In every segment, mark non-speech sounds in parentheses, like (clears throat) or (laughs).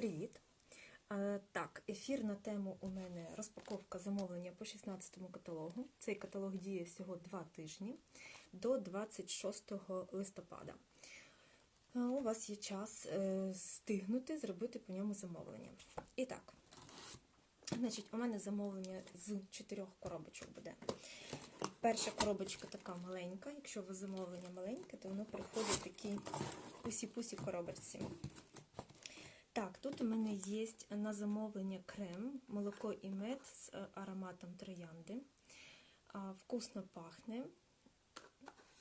Привіт! Е, Так, ефір на тему у мене розпаковка замовлення по 16-му каталогу. Цей каталог діє всього 2 тижні до 26 листопада. Е, У вас є час е, стигнути зробити по ньому замовлення. І так, значить, у мене замовлення з чотирьох коробочок буде. Перша коробочка така маленька. Якщо у вас замовлення маленьке, то воно приходить в такій пусі-пусі коробочці. Так, тут у мене є на замовлення крем, молоко і мед з е, ароматом троянди. Вкусно пахне.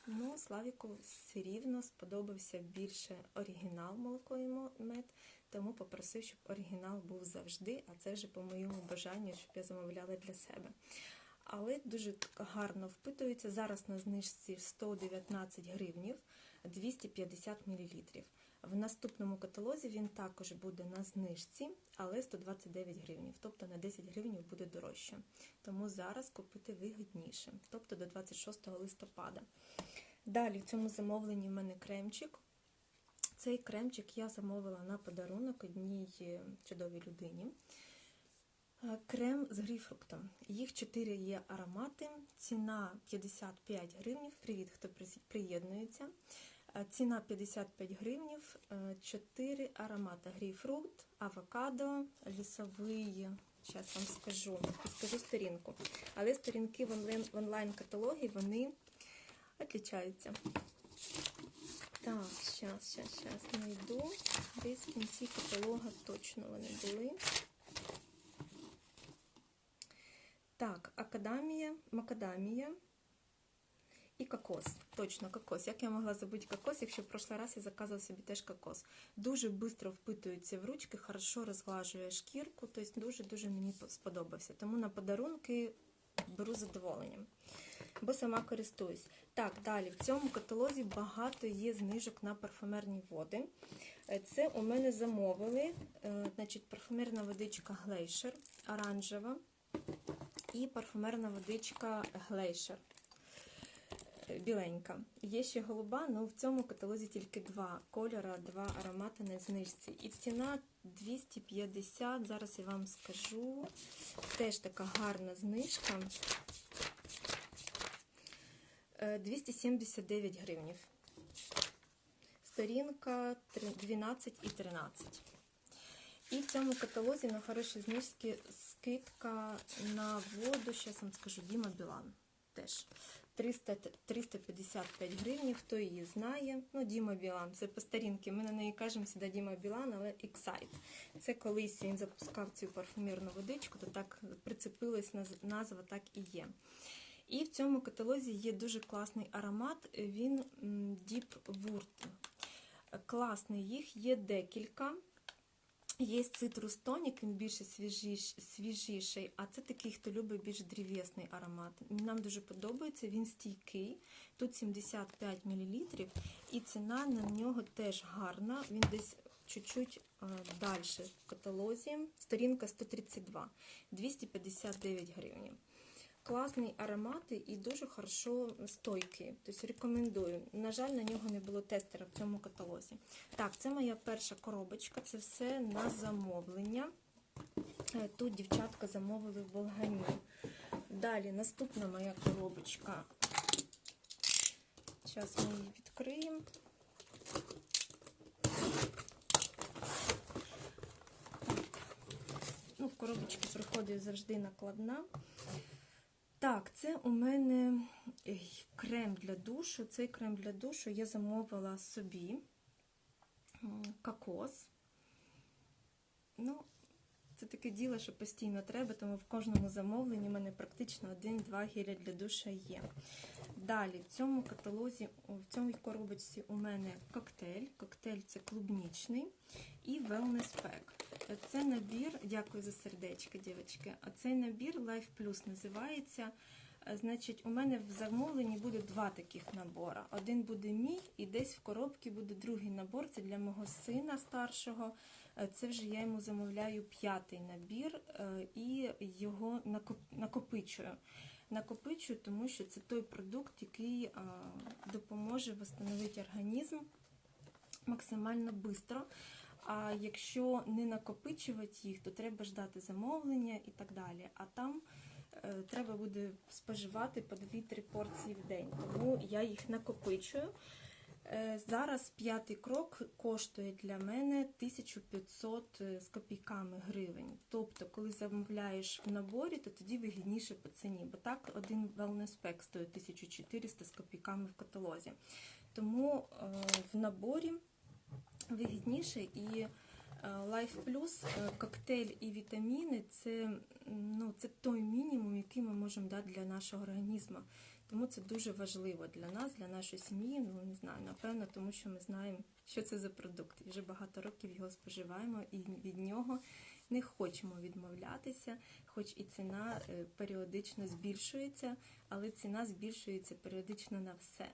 Ну, Славіку все рівно сподобався більше оригінал молоко і мед, тому попросив, щоб оригінал був завжди, а це вже по моєму бажанню, щоб я замовляла для себе. Але дуже гарно впитується. Зараз на знижці 119 гривнів 250 мл. В наступному каталозі він також буде на знижці, але 129 гривнів, тобто на 10 гривнів буде дорожче. Тому зараз купити вигідніше, тобто до 26 листопада. Далі в цьому замовленні в мене кремчик. Цей кремчик я замовила на подарунок одній е, чудовій людині. Е, Крем з грейпфруктом. Їх 4 є аромати. Ціна 55 гривнів. Привіт, хто приєднується. Е, Ціна 55 гривнів, 4 аромати. Грейпфрут, авокадо, лісовий. Зараз вам скажу, скажу сторінку. Але сторінки в онлайн- в онлайн-каталогі вони відрізняються. Так, зараз, зараз, зараз знайду. Десь в кінці каталога точно вони були. Так, академія, макадамія і кокос. Точно кокос. Як я могла забути кокос, якщо в прошлий раз я заказувала собі теж кокос. Дуже швидко впитується в ручки, хорошо розглажує шкірку, тобто дуже-дуже мені сподобався. Тому на подарунки беру задоволенням, бо сама користуюсь. Так, далі в цьому каталозі багато є знижок на парфумерні води. Е, Це у мене замовили. е, Значить, парфумерна водичка Глейшер, оранжева і парфумерна водичка Глейшер. Біленька. Є ще голуба, але в цьому каталозі тільки два кольора, два аромати на знижці. І ціна 250, зараз я вам скажу. Теж така гарна знижка. Е, 279 гривнів. Сторінка 12 і 13. І в цьому каталозі на хороші знижки скидка на воду, зараз вам скажу, Діма Білан теж. 300, 355 гривень, хто її знає. Ну, Діма Білан, це по старінки. Ми на неї кажемо сюди Діма Білан, але Excite. Це колись він запускав цю парфумерну водичку, то так прицепилась назва, так і є. І в цьому каталозі є дуже класний аромат, він Deep Wurt. Класний їх є декілька. Є цитрус тонік, він більше свіжіш, свіжіший, а це такий, хто любить більш дрів'ясний аромат. Нам дуже подобається, він стійкий. Тут 75 мл, і ціна на нього теж гарна. Він десь чуть-чуть далі в каталозі. Сторінка 132, 259 гривень. Класний аромати і дуже хорошо стойкий. Тобто рекомендую. На жаль, на нього не було тестера в цьому каталозі. Так, це моя перша коробочка, це все на замовлення. Е, Тут дівчатка замовили в Волгані. Далі наступна моя коробочка. Зараз ми її відкриємо. Ну, в коробочці приходить завжди накладна. Так, це у мене крем для душу. Цей крем для душу я замовила собі кокос. Ну, це таке діло, що постійно треба, тому в кожному замовленні в мене практично один-два геля для душа є. Далі, в цьому каталозі, в цьому коробочці у мене коктейль. Коктейль це клубнічний і wellness pack. Це набір, дякую за сердечко, дівчатки. А цей набір Life Plus називається. Значить, у мене в замовленні буде два таких набори. Один буде мій, і десь в коробці буде другий набор. Це для мого сина старшого. Е, Це вже я йому замовляю п'ятий набір е, і його накопичую. Накопичую, тому що це той продукт, який е, допоможе встановити організм максимально швидко. А якщо не накопичувати їх, то треба ждати замовлення і так далі. А там треба буде споживати по 2-3 порції в день. Тому я їх накопичую. Е, Зараз п'ятий крок коштує для мене 1500 з копійками гривень. Тобто, коли замовляєш в наборі, то тоді вигідніше по ціні, бо так один wellness pack стоїть 1400 з копійками в каталозі. Тому е, в наборі вигідніше і е, Life Plus, е, коктейль і вітаміни це, ну, це той мінімум, який ми можемо дати для нашого організму. Тому це дуже важливо для нас, для нашої сім'ї. Ну не знаю, напевно, тому що ми знаємо, що це за продукт. І вже багато років його споживаємо, і від нього не хочемо відмовлятися, хоч і ціна е, періодично збільшується, але ціна збільшується періодично на все.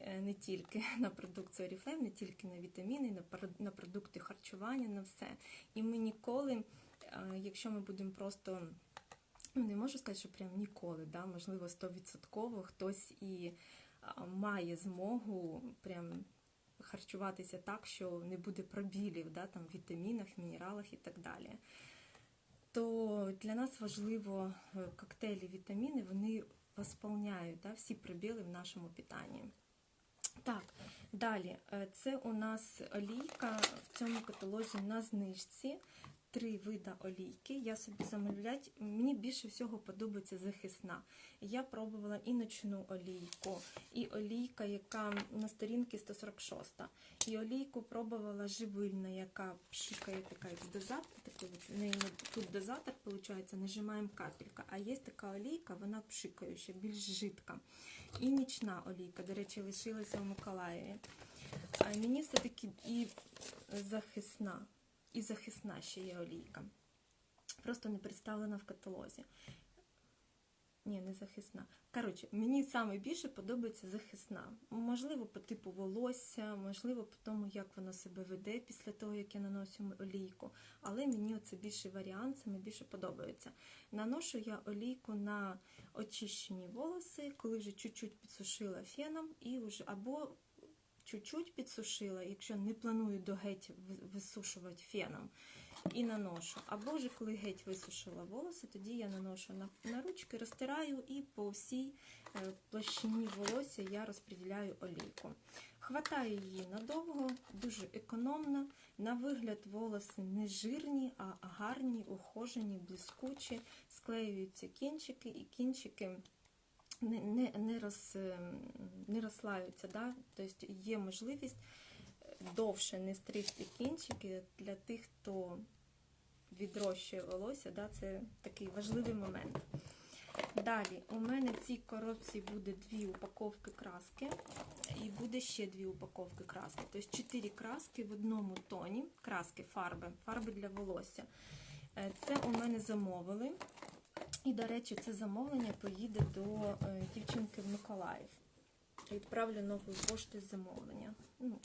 Е, Не тільки (laughs) на продукцію Oriflame, не тільки на вітаміни, на продукти харчування, на все. І ми ніколи, е, якщо ми будемо просто ну не можу сказати, що прям ніколи, да, можливо, 100% хтось і має змогу прям харчуватися так, що не буде пробілів да, там, вітамінах, мінералах і так далі. То для нас важливо е, коктейлі, вітаміни, вони восполняють да, всі пробіли в нашому питанні. Так, далі. е, Це у нас олійка в цьому каталозі на знижці. Три вида олійки. Я собі замовлять. Мені більше всього подобається захисна. Я пробувала і ночну олійку, і олійка, яка на сторінці 146. І олійку пробувала живильна, яка пшикає така як дозатор. Такий тут дозатор, виходить, нажимаємо капелька. А є така олійка, вона пшикаюча, більш жидка. І нічна олійка, до речі, лишилася в Миколаєві. А мені все-таки і захисна, і захисна ще є олійка. Просто не представлена в каталозі. Ні, не захисна. Коротше, мені саме більше подобається захисна. Можливо, по типу волосся, можливо, по тому, як вона себе веде після того, як я наношу олійку. Але мені оце більший варіант, саме більше подобається. Наношу я олійку на очищені волоси, коли вже чуть-чуть підсушила феном, і вже або чуть-чуть підсушила, якщо не планую до геть висушувати феном, і наношу. Або вже коли геть висушила волоси, тоді я наношу на, на ручки, розтираю і по всій е, площині волосся я розподіляю олійку. Хватаю її надовго, дуже економно. На вигляд волоси не жирні, а гарні, ухожені, блискучі, склеюються кінчики і кінчики не, не, не, роз, ем, не розслаються. Да? Тобто є можливість довше не стригти кінчики для тих, хто відрощує волосся. Да? Це такий важливий момент. Далі, у мене в цій коробці буде дві упаковки краски, і буде ще дві упаковки краски. Тобто чотири краски в одному тоні, краски, фарби, фарби для волосся. Е, Це у мене замовили. І, до речі, це замовлення поїде до е, дівчинки в Миколаїв. Відправлю новою поштою замовлення. Ну,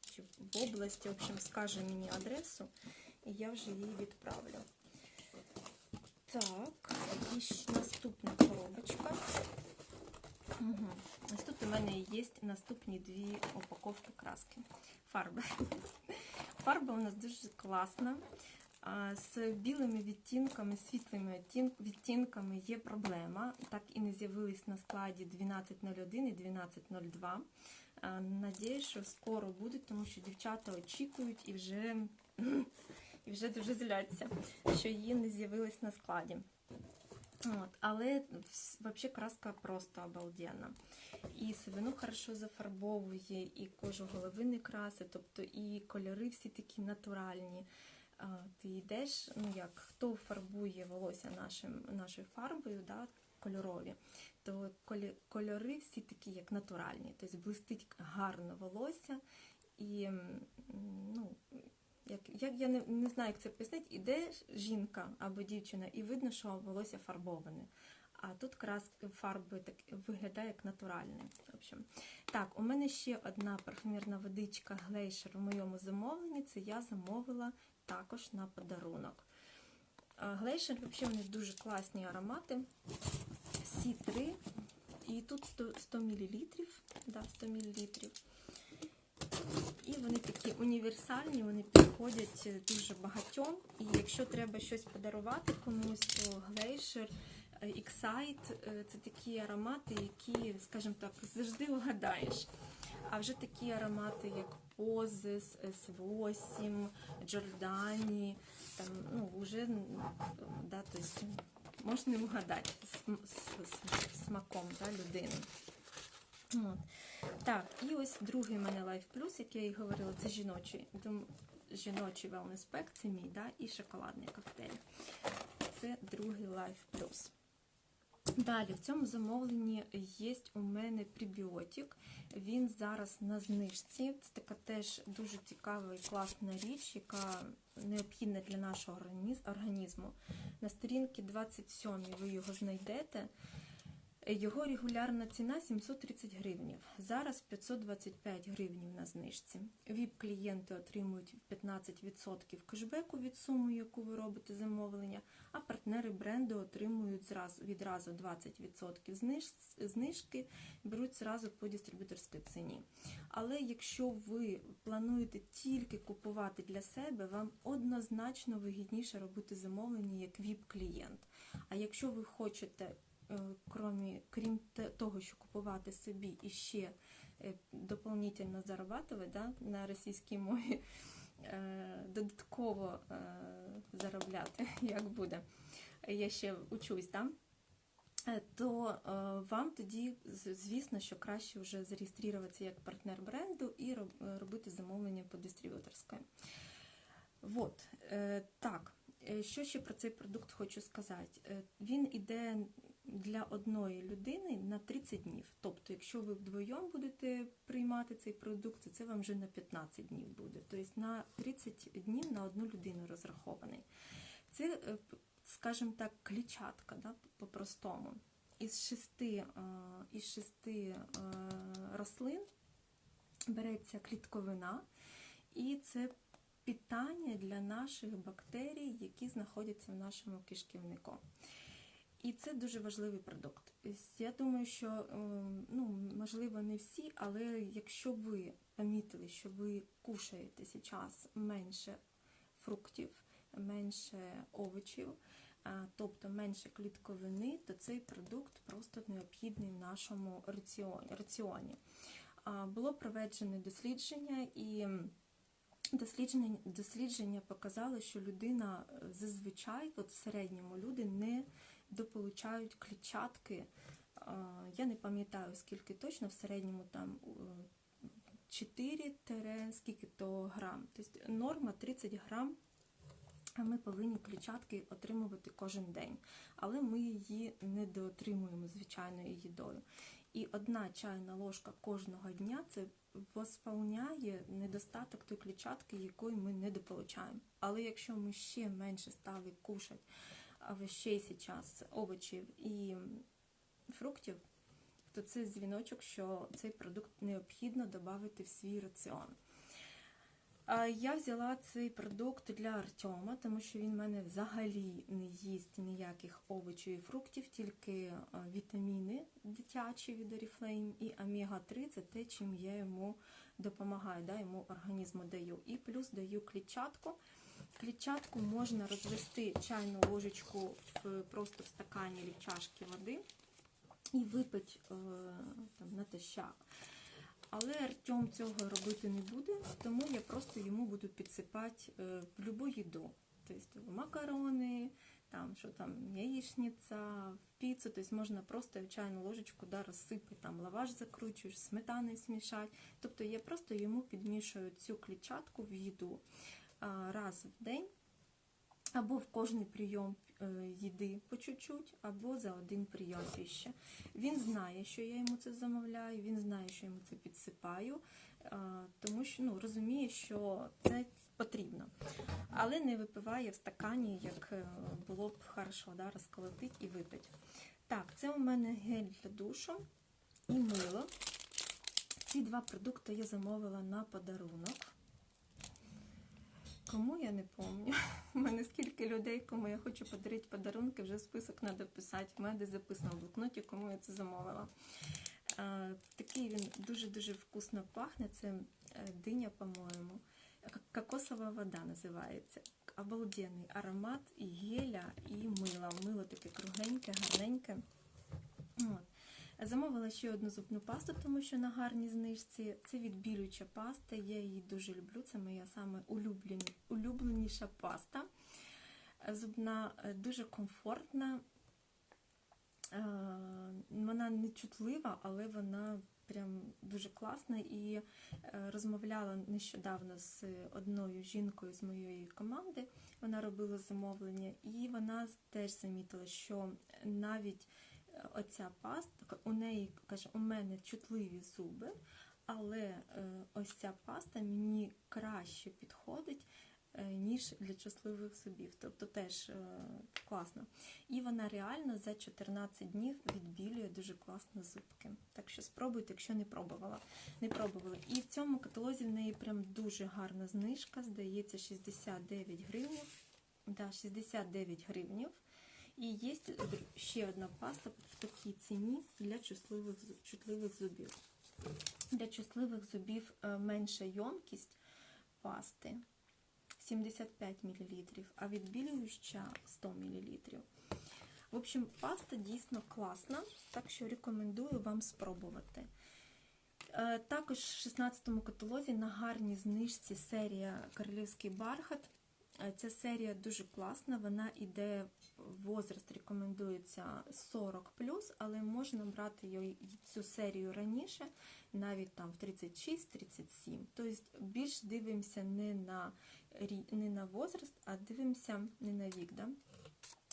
чи в області, в общем, скаже мені адресу, і я вже її відправлю. Так, і наступна коробочка. Угу. Ось тут у мене є наступні дві упаковки краски. Фарби. (laughs) Фарба у нас дуже класна. З білими відтінками, світлими відтінками є проблема. Так і не з'явились на складі 1201 і 1202. А, Надіюсь, що скоро будуть, тому що дівчата очікують і вже, (clears throat) і вже дуже зляться, що її не з'явилось на складі. От, але взагалі краска просто обалденна. І сивину хорошо зафарбовує, і кожу голови не краси, тобто і кольори всі такі натуральні. Ти йдеш, ну як хто фарбує волосся нашим, нашою фарбою, да, кольорові, то кольори всі такі, як натуральні. Тобто блистить гарно волосся і ну, як, як я не, не знаю, як це пояснити, іде жінка або дівчина, і видно, що волосся фарбоване. А тут краски фарби так виглядає як натуральне. В общем. Так, у мене ще одна парфюмерна водичка глейшер у моєму замовленні. Це я замовила також на подарунок. Глейшер, взагалі, вони дуже класні аромати. Всі три. І тут 100, 100 мл. Да, 100 мл. І вони такі універсальні, вони підходять е, дуже багатьом. І якщо треба щось подарувати комусь, то Glacier, е, Excite е, це такі аромати, які, скажімо так, завжди угадаєш. А вже такі аромати, як Позис, S8, Giordani, там, ну, вже м, да, то есть, можна не вгадати з, з- з смаком да, людини. От. Так, і ось другий в мене Life Plus, як я і говорила, це жіночий. Дум- Жіночий wellness це мій, да, і шоколадний коктейль. Це другий Life Plus. Далі, в цьому замовленні є у мене прибіотик. Він зараз на знижці. Це така теж дуже цікава і класна річ, яка необхідна для нашого організ- організму. На сторінці 27 ви його знайдете. Його регулярна ціна 730 гривнів. Зараз 525 гривнів на знижці. ВІП-клієнти отримують 15% кешбеку від суми, яку ви робите замовлення, а партнери бренду отримують відразу 20% знижки, беруть зразу по дистриб'юторській ціні. Але якщо ви плануєте тільки купувати для себе, вам однозначно вигідніше робити замовлення як ВІП-клієнт. А якщо ви хочете е, кромі, крім того, що купувати собі і ще е, дополнительно зарабатувати да, на російській мові, е, додатково заробляти, (laughs) як буде. Я ще учусь? Е, то вам тоді, звісно, що краще вже зареєструватися як партнер бренду і робити замовлення по дистриб'юторській. Вот, е, так, що ще про цей продукт хочу сказати? Він іде для одної людини на 30 днів. Тобто, якщо ви вдвоєм будете приймати цей продукт, це вам вже на 15 днів буде. Тобто на 30 днів на одну людину розрахований. Це, е, скажімо так, клітчатка, да, по-простому. Із шести, е, із шести е, рослин береться клітковина, і це питання для наших бактерій, які знаходяться в нашому кишківнику. І це дуже важливий продукт. Я думаю, що ем, ну, можливо не всі, але якщо ви помітили, що ви кушаєте зараз менше фруктів, менше овочів, тобто менше клітковини, то цей продукт просто необхідний в нашому раціоні. раціоні. Було проведене дослідження і. Дослідження, дослідження показало, що людина е, зазвичай, от в середньому люди не дополучають клітчатки. Я не пам'ятаю, скільки точно, в середньому там е, 4 тире, скільки то грам. Тобто норма 30 грам, ми повинні клітчатки отримувати кожен день. Але ми її не доотримуємо звичайною їдою. І одна чайна ложка кожного дня це восполняє недостаток тої клітчатки, якої ми не дополучаємо. Але якщо ми ще менше стали кушати овощей зараз, овочів і фруктів, то це дзвіночок, що цей продукт необхідно додати в свій раціон. Я взяла цей продукт для Артема, тому що він в мене взагалі не їсть ніяких овочів і фруктів, тільки вітаміни дитячі від Oriflame і омега-3 це те, чим я йому допомагаю, да, йому організму даю. І плюс даю клітчатку. Клітчатку можна розвести чайну ложечку в, просто в стакані чи в чашці води і випити е, там, натощак. Але Артем цього робити не буде, тому я просто йому буду підсипати е, в будь-яку їду. Тобто макарони, там, що там, яєчниця, в піцу, тобто можна просто чайну ложечку да, розсипати, там лаваш закручуєш, сметани смішати. Тобто я просто йому підмішую цю клітчатку в їду раз в день, або в кожний прийом е, їди по чуть-чуть, або за один прийом піші. Він знає, що я йому це замовляю, він знає, що йому це підсипаю, тому що ну, розуміє, що це потрібно. Але не випиває в стакані, як е, було б хорошо да, розколотити і випити. Так, це у мене гель для душу і мило. Ці два продукти я замовила на подарунок. Кому я не пам'ятаю. (laughs) У мене скільки людей, кому я хочу подарити подарунки, вже список треба писати. У мене десь записано в блокноті, кому я це замовила. А, такий він дуже-дуже вкусно пахне. Це е, диня, по-моєму. Кокосова вода називається. Обалденний аромат і геля, і мила. Мило таке кругленьке, гарненьке. От. Замовила ще одну зубну пасту, тому що на гарній знижці. Це відбілююча паста. Я її дуже люблю. Це моя саме улюбленіша паста. Зубна е, дуже комфортна. Е, Вона не чутлива, але вона прям дуже класна. І е, розмовляла нещодавно з одною жінкою з моєї команди. Вона робила замовлення, і вона теж замітила, що навіть оця паста, у неї каже, у мене чутливі зуби, але е, ось ця паста мені краще підходить, е, ніж для чутливих зубів. Тобто теж е, класно. І вона реально за 14 днів відбілює дуже класно зубки. Так що спробуйте, якщо не пробувала. Не пробували. І в цьому каталозі в неї прям дуже гарна знижка, здається, 69 гривнів. Да, 69 гривнів. І є ще одна паста в такій ціні для чутливих, чутливих зубів. Для чутливих зубів е, менша йомкість пасти 75 мл, а відбілююча 100 мл. В общем, паста дійсно класна, так що рекомендую вам спробувати. Е, Також в 16 му каталозі на гарній знижці серія Королівський бархат. Е, Ця серія дуже класна, вона іде возраст рекомендується 40 але можна брати цю серію раніше, навіть там в 36-37. Тобто більш дивимося не на, не на возраст, а дивимося не на вік, да?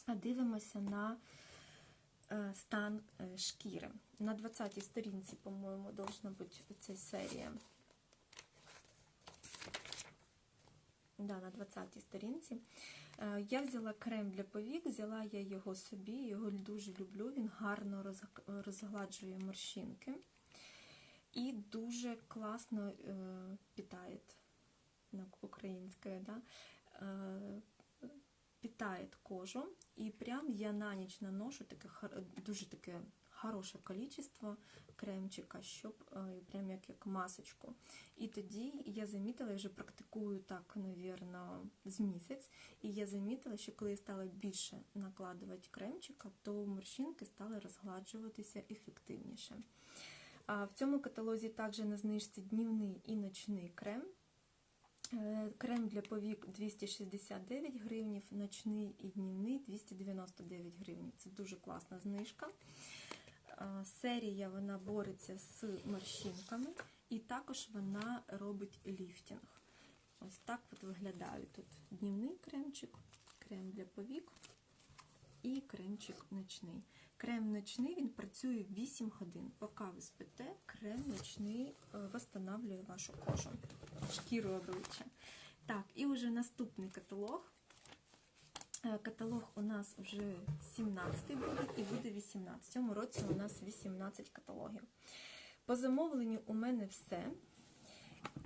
а дивимося на е, стан е, шкіри. На 20-й сторінці, по-моєму, должна бути ця серія. Да, на 20-й сторінці. Е, Я взяла крем для повік, взяла я його собі, його дуже люблю, він гарно розгладжує морщинки і дуже класно е, питає на українське, да? е, питає кожу. І прям я на ніч наношу таке дуже таке хороше количество кремчика, щоб е, прям як, як масочку. І тоді я замітила, я вже практикую так, навірно, з місяць. І я замітила, що коли я стала більше накладувати кремчика, то морщинки стали розгладжуватися ефективніше. В цьому каталозі також на знижці днівний і ночний крем. Е, Крем для повік 269 гривнів, ночний і днівний 299 гривень. Це дуже класна знижка. Е, Серія вона бореться з морщинками і також вона робить ліфтинг. Ось так от виглядає тут днівний кремчик, крем для повік і кремчик ночний. Крем ночний він працює 8 годин. Поки ви спите, крем ночний е, восстанавлює вашу кожу, шкіру обличчя. Так, і вже наступний каталог. Е, Каталог у нас вже 17 буде і буде 18. В цьому році у нас 18 каталогів. По замовленню у мене все.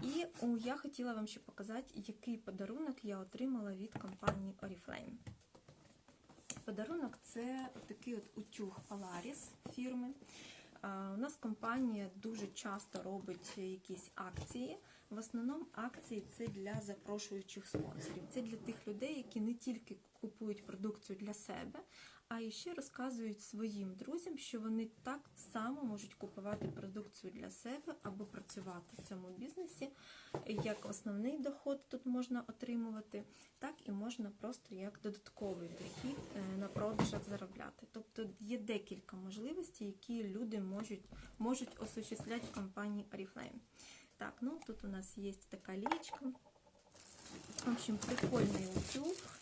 І я хотіла вам ще показати, який подарунок я отримала від компанії Oriflame. Подарунок це такий от утюг Polaris фірми. У нас компанія дуже часто робить якісь акції. В основному акції це для запрошуючих спонсорів. Це для тих людей, які не тільки купують продукцію для себе, а і ще розказують своїм друзям, що вони так само можуть купувати продукцію для себе або працювати в цьому бізнесі. Як основний доход тут можна отримувати, так і можна просто як додатковий дохід е, на продажах заробляти. Тобто є декілька можливостей, які люди можуть, можуть осуществляти в компанії Oriflame. Так, ну тут у нас є така лічка. В общем, прикольний утюг.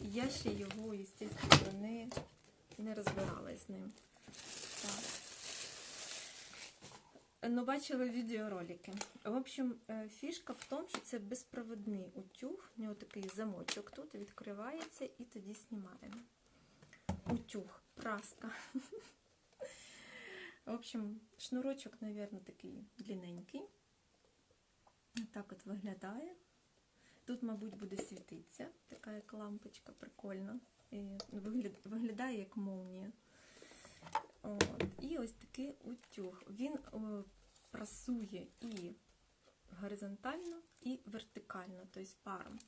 Я ще його, естественно, не, не розбиралась з ним. Так. Ну, бачила відеоролики. В общем, е, фішка в тому, що це безпроводний утюг. У нього такий замочок тут відкривається і тоді знімаємо. Утюг, праска. В общем, шнурочок, мабуть, такий длинненький. Так от виглядає. Тут, мабуть, буде світитися, така як лампочка, прикольна. І вигляд- виглядає як молнія. От. І ось такий утюг. Він о, прасує і горизонтально і вертикально, тобто паром.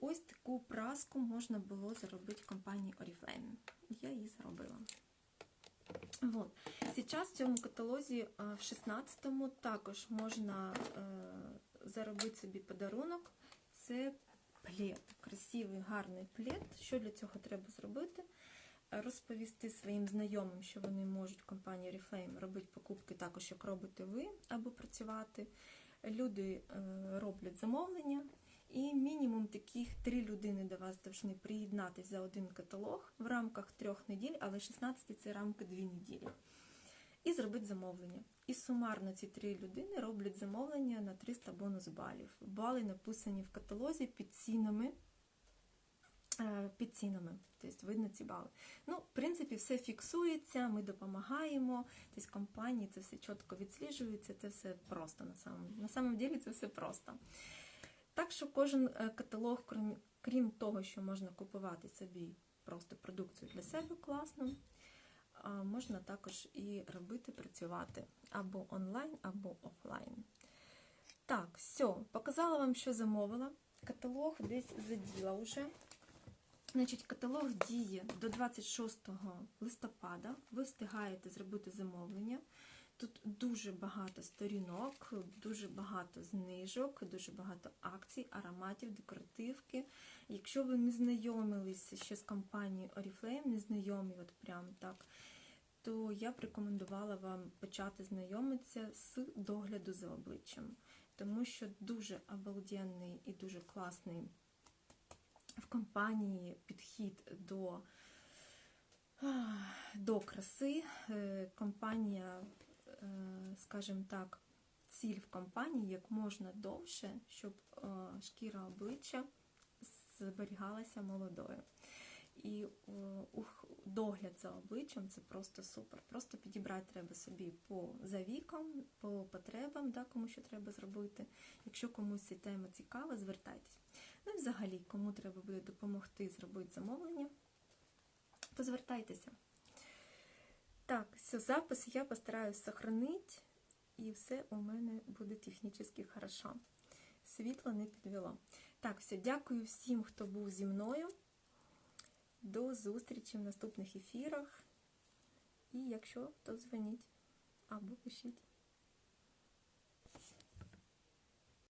Ось таку праску можна було заробити в компанії Oriflame. Я її заробила. Вот. Сейчас в цьому каталозі в 16-му також можна е, заробити собі подарунок. Це плед. Красивий, гарний плед. Що для цього треба зробити? Е, Розповісти своїм знайомим, що вони можуть в компанії Oriflame робити покупки також, як робите ви, або працювати. Люди е, роблять замовлення, і мінімум таких три людини до вас повинні приєднатися за один каталог в рамках трьох неділь, але 16 це рамки дві неділі. І зробити замовлення. І сумарно ці три людини роблять замовлення на 300 бонус балів. Бали написані в каталозі під цінами. е, Під цінами, тобто видно ці бали. Ну, в принципі, все фіксується, ми допомагаємо, тобто компанії це все чітко відсліджується, це все просто на самом, на самом деле це все просто. Так що кожен е, каталог, крім, крім того, що можна купувати собі просто продукцію для себе класно, можна також і робити, працювати або онлайн, або офлайн. Так, все, показала вам, що замовила. Каталог десь заділа вже. Значить, каталог діє до 26 листопада. Ви встигаєте зробити замовлення. Тут дуже багато сторінок, дуже багато знижок, дуже багато акцій, ароматів, декоративки. Якщо ви не знайомилися ще з компанією Oriflame, не знайомі от прям так, то я б рекомендувала вам почати знайомитися з догляду за обличчям, тому що дуже обалденний і дуже класний в компанії підхід до, до краси. Е, Компанія, е, скажімо так, ціль в компанії як можна довше, щоб е, шкіра обличчя зберігалася молодою. І ух, догляд за обличчям це просто супер. Просто підібрати треба собі по за віком, по потребам, да, кому що треба зробити. Якщо комусь ця тема цікава, звертайтесь. Ну і взагалі, кому треба буде допомогти зробити замовлення, то звертайтеся. Так, все, запис я постараюсь сохранити, і все у мене буде технічно хорошо. Світло не підвело. Так, все, дякую всім, хто був зі мною. До зустрічі в наступних ефірах. І якщо, то дзвоніть або пишіть.